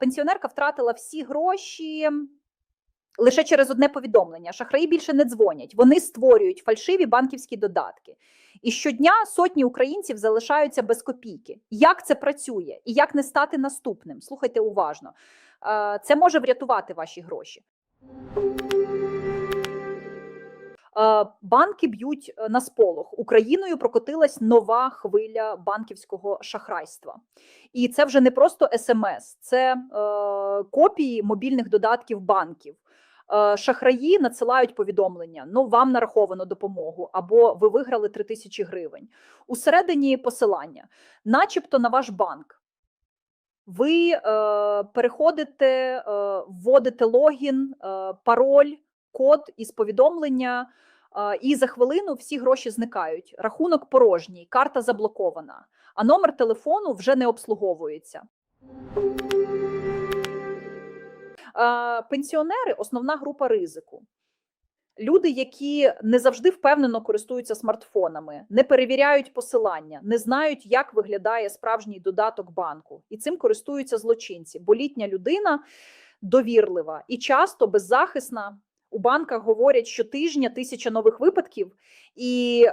Пенсіонерка втратила всі гроші лише через одне повідомлення. Шахраї більше не дзвонять. Вони створюють фальшиві банківські додатки. І щодня сотні українців залишаються без копійки. Як це працює і як не стати наступним? Слухайте уважно. Це може врятувати ваші гроші. Е, Банки б'ють е, на сполох. Україною прокотилась нова хвиля банківського шахрайства. І це вже не просто смс, це е, копії мобільних додатків банків. Шахраї надсилають повідомлення: ну вам нараховано допомогу, або ви виграли 3 тисячі гривень. Усередині посилання, начебто на ваш банк. Ви е, переходите, е, вводите логін, е, пароль, код із повідомлення, і за хвилину всі гроші зникають. Рахунок порожній, карта заблокована, а номер телефону вже не обслуговується. Пенсіонери основна група ризику. Люди, які не завжди впевнено користуються смартфонами, не перевіряють посилання, не знають, як виглядає справжній додаток банку, і цим користуються злочинці. Бо літня людина довірлива і часто беззахисна. У банках говорять, що тижня тисяча нових випадків, і е,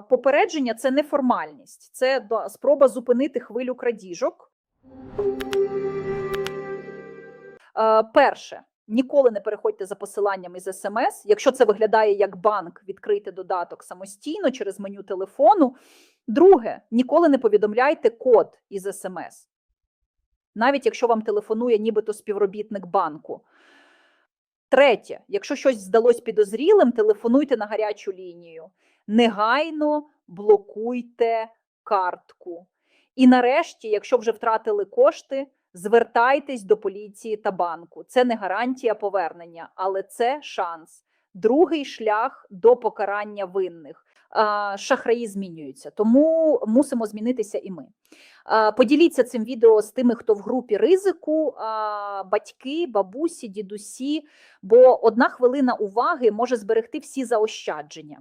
попередження це не формальність, це спроба зупинити хвилю крадіжок. Е, перше, ніколи не переходьте за посиланням із смс. Якщо це виглядає як банк, відкрийте додаток самостійно через меню телефону. Друге, ніколи не повідомляйте код із смс, навіть якщо вам телефонує нібито співробітник банку. Третє, якщо щось здалось підозрілим, телефонуйте на гарячу лінію. Негайно блокуйте картку. І нарешті, якщо вже втратили кошти, звертайтесь до поліції та банку. Це не гарантія повернення, але це шанс. Другий шлях до покарання винних. Шахраї змінюються, тому мусимо змінитися і ми. Поділіться цим відео з тими, хто в групі ризику, батьки, бабусі, дідусі, бо одна хвилина уваги може зберегти всі заощадження.